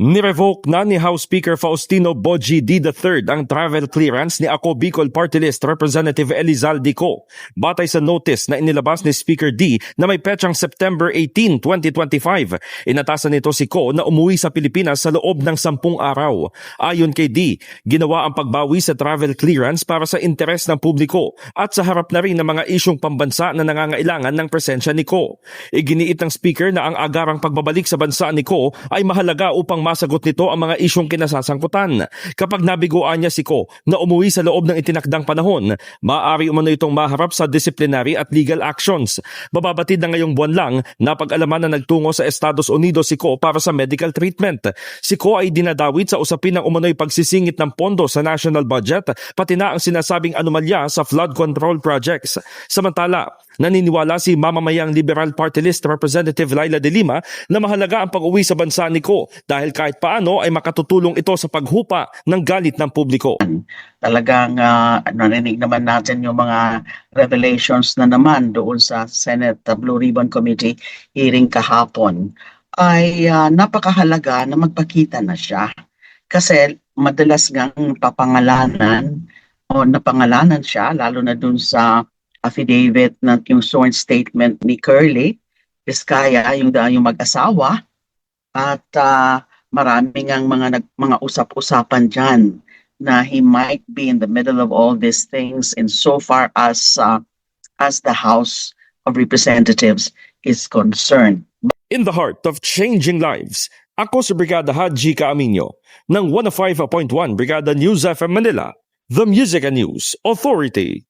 Nirevoke na ni House Speaker Faustino Boji D. III ang travel clearance ni Ako Bicol Party List Representative Elizalde Co. Batay sa notice na inilabas ni Speaker D na may petsang September 18, 2025, inatasan nito si Co na umuwi sa Pilipinas sa loob ng sampung araw. Ayon kay D, ginawa ang pagbawi sa travel clearance para sa interes ng publiko at sa harap na rin ng mga isyong pambansa na nangangailangan ng presensya ni Co. Iginiit ng Speaker na ang agarang pagbabalik sa bansa ni Co ay mahalaga upang masagot nito ang mga isyong kinasasangkutan. Kapag nabiguan niya si Ko na umuwi sa loob ng itinakdang panahon, maaari umano itong maharap sa disciplinary at legal actions. Bababatid na ngayong buwan lang na pag-alaman na nagtungo sa Estados Unidos si Ko para sa medical treatment. Si Ko ay dinadawit sa usapin ng umano'y pagsisingit ng pondo sa national budget pati na ang sinasabing anomalya sa flood control projects. Samantala, naniniwala si mamamayang Liberal Party List Representative Laila de Lima na mahalaga ang pag-uwi sa bansa ni Ko dahil kahit paano ay makatutulong ito sa paghupa ng galit ng publiko. talagang ah, narinig naman natin yung mga revelations na naman doon sa Senate Blue Ribbon Committee hearing kahapon ay ah, napakahalaga na magpakita na siya kasi madalas ngang papangalanan o napangalanan siya lalo na doon sa affidavit na yung sworn statement ni Curly Vizcaya yung, yung mag-asawa at ah, maraming ang mga nag, mga usap-usapan diyan na he might be in the middle of all these things in so far as uh, as the House of Representatives is concerned. In the heart of changing lives, ako si Brigada Haji Kaaminyo ng 105.1 Brigada News FM Manila, The Music and News Authority.